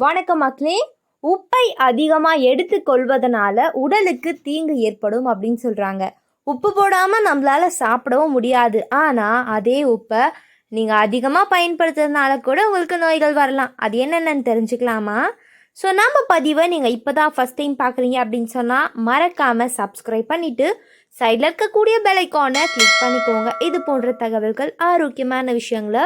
வணக்கம் மக்களே. உப்பை அதிகமாக எடுத்துக்கொள்வதனால உடலுக்கு தீங்கு ஏற்படும் அப்படின்னு சொல்கிறாங்க உப்பு போடாமல் நம்மளால் சாப்பிடவும் முடியாது. ஆனால் அதே உப்பை நீங்கள் அதிகமாக பயன்படுத்துறதுனால கூட உங்களுக்கு நோய்கள் வரலாம். அது என்னென்னு தெரிஞ்சுக்கலாமா? ஸோ நம்ம பதிவை நீங்கள் இப்போ தான் ஃபஸ்ட் டைம் பார்க்குறீங்க அப்படின்னு சொன்னால் மறக்காமல் சப்ஸ்கிரைப் பண்ணிவிட்டு சைடில் இருக்கக்கூடிய பெலைக்கானை கிளிக் பண்ணிக்கோங்க. இது போன்ற தகவல்கள் ஆரோக்கியமான விஷயங்களை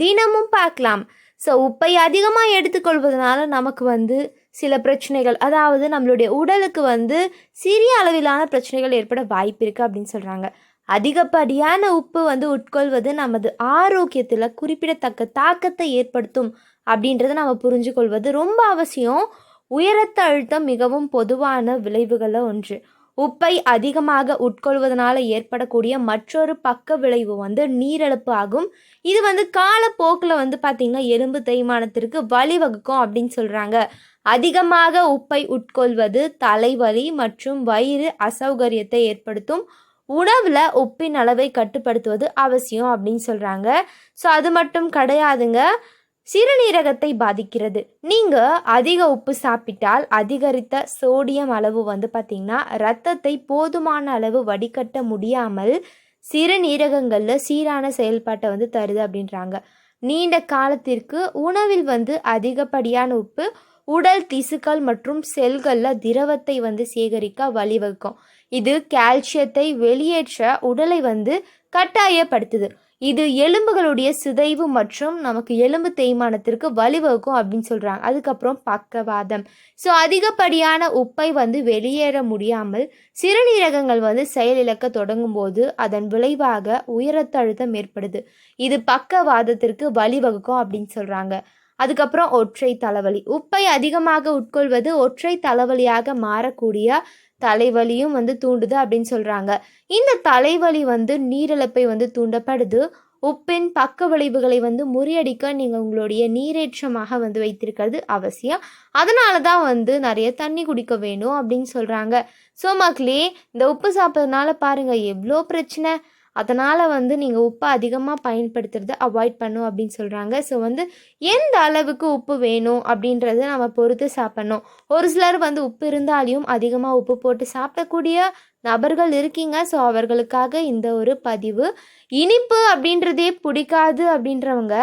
தினமும் பார்க்கலாம். ஸோ உப்பை அதிகமாக எடுத்துக்கொள்வதனால நமக்கு வந்து சில பிரச்சனைகள் அதாவது நம்மளுடைய உடலுக்கு வந்து சிறிய அளவிலான பிரச்சனைகள் ஏற்பட வாய்ப்பு இருக்குது அப்படின்னு சொல்கிறாங்க அதிகப்படியான உப்பு வந்து உட்கொள்வது நமது ஆரோக்கியத்தில் குறிப்பிடத்தக்க தாக்கத்தை ஏற்படுத்தும் அப்படின்றத நம்ம புரிஞ்சு கொள்வது ரொம்ப அவசியம். உயரத்த அழுத்தம் மிகவும் பொதுவான விளைவுகளில் ஒன்று. உப்பை அதிகமாக உட்கொள்வதனால ஏற்படக்கூடிய மற்றொரு பக்க விளைவு வந்து நீரிழப்பு ஆகும். இது வந்து காலப்போக்கில் வந்து பார்த்திங்கன்னா எலும்பு தேய்மானத்திற்கு வழிவகுக்கும் அப்படின்னு சொல்கிறாங்க அதிகமாக உப்பை உட்கொள்வது தலைவலி மற்றும் வயிறு அசௌகரியத்தை ஏற்படுத்தும். உணவில் உப்பின் அளவை கட்டுப்படுத்துவது அவசியம் அப்படின்னு சொல்கிறாங்க ஸோ அது மட்டும் கிடையாதுங்க. சிறுநீரகத்தை பாதிக்கிறது. நீங்கள் அதிக உப்பு சாப்பிட்டால் அதிகரித்த சோடியம் அளவு வந்து பார்த்திங்கன்னா ரத்தத்தை போதுமான அளவு வடிகட்ட முடியாமல் சிறுநீரகங்களில் சீரான செயல்பாட்டை வந்து தருது அப்படின்றாங்க. நீண்ட காலத்திற்கு உணவில் வந்து அதிகப்படியான உப்பு உடல் திசுக்கள் மற்றும் செல்களில் திரவத்தை வந்து சேகரிக்க வழிவகுக்கும். இது கால்சியத்தை வெளியேற்ற உடலை வந்து கட்டாயப்படுத்துது. இது எலும்புகளுடைய சிதைவு மற்றும் நமக்கு எலும்பு தேய்மானத்திற்கு வழிவகுக்கும் அப்படின்னு சொல்கிறாங்க அதுக்கப்புறம் பக்கவாதம். ஸோ அதிகப்படியான உப்பை வந்து வெளியேற முடியாமல் சிறுநீரகங்கள் வந்து செயலிழக்க தொடங்கும் போது அதன் விளைவாக உயரத்த அழுத்தம் ஏற்படுது. இது பக்கவாதத்திற்கு வழிவகுக்கும் அப்படின்னு சொல்கிறாங்க அதுக்கப்புறம் ஒற்றை தலைவலி. உப்பை அதிகமாக உட்கொள்வது ஒற்றை தலைவலியாக மாறக்கூடிய தலைவலியும் வந்து தூண்டுது அப்படின்னு சொல்கிறாங்க இந்த தலைவலி வந்து நீரிழப்பை வந்து தூண்டப்படுது. உப்பின் பக்க விளைவுகளை வந்து முறியடிக்க நீங்கள் உங்களுடைய நீரேற்றமாக வந்து வைத்திருக்கிறது அவசியம். அதனால தான் வந்து நிறைய தண்ணி குடிக்க வேணும் அப்படின்னு சொல்கிறாங்க ஸோ மக்களே இந்த உப்பு சாப்பிட்றதுனால பாருங்கள் எவ்வளோ பிரச்சனை. அதனால் வந்து நீங்கள் உப்பை அதிகமாக பயன்படுத்துறத அவாய்ட் பண்ணும் அப்படின்னு சொல்கிறாங்க ஸோ வந்து எந்த அளவுக்கு உப்பு வேணும் அப்படின்றத நம்ம பொறுத்து சாப்பிட்ணும். ஒரு சிலர் வந்து உப்பு இருந்தாலையும் அதிகமாக உப்பு போட்டு சாப்பிடக்கூடிய நபர்கள் இருக்கீங்க. ஸோ அவர்களுக்காக இந்த ஒரு பதிவு. இனிப்பு அப்படின்றதே பிடிக்காது அப்படின்றவங்க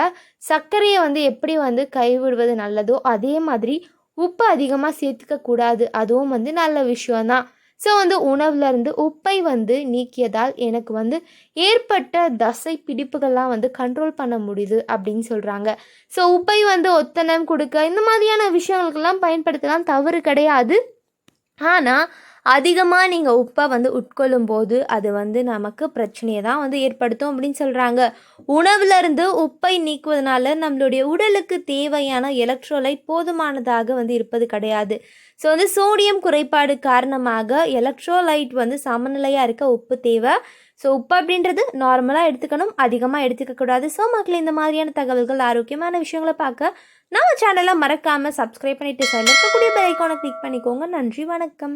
சர்க்கரையை வந்து எப்படி வந்து கைவிடுவது நல்லதோ அதே மாதிரி உப்பு அதிகமாக சேர்த்துக்க கூடாது. அதுவும் வந்து நல்ல விஷயம்தான். ஸோ வந்து உணவுலேருந்து உப்பை வந்து நீக்கியதால் எனக்கு வந்து ஏற்பட்ட தசை பிடிப்புகள்லாம் வந்து கண்ட்ரோல் பண்ண முடியுது அப்படின்னு சொல்கிறாங்க ஸோ உப்பை வந்து ஒத்தனம் கொடுக்க இந்த மாதிரியான விஷயங்களுக்கெல்லாம் பயன்படுத்தலாம் தவறு கிடையாது. ஆனால் அதிகமாக நீங்கள் உப்பை வந்து உட்கொள்ளும் போது அது வந்து நமக்கு பிரச்சனையை தான் வந்து ஏற்படுத்தும் அப்படின்னு சொல்கிறாங்க உணவுலேருந்து உப்பை நீக்குவதனால நம்மளுடைய உடலுக்கு தேவையான எலக்ட்ரோலைட் போதுமானதாக வந்து இருப்பது கிடையாது. ஸோ வந்து சோடியம் குறைபாடு காரணமாக எலக்ட்ரோலைட் வந்து சமநிலையாக இருக்க உப்பு தேவை. ஸோ உப்பு அப்படின்றது நார்மலாக எடுத்துக்கணும் அதிகமாக எடுத்துக்கக்கூடாது ஸோ மக்கள் இந்த மாதிரியான தகவல்கள் ஆரோக்கியமான விஷயங்களை பார்க்க நம்ம சேனலை மறக்காமல் சப்ஸ்கிரைப் பண்ணிவிட்டு சைடில் இருக்கக்கூடிய பெல் ஐக்கானை கிளிக் பண்ணிக்கோங்க. நன்றி வணக்கம்.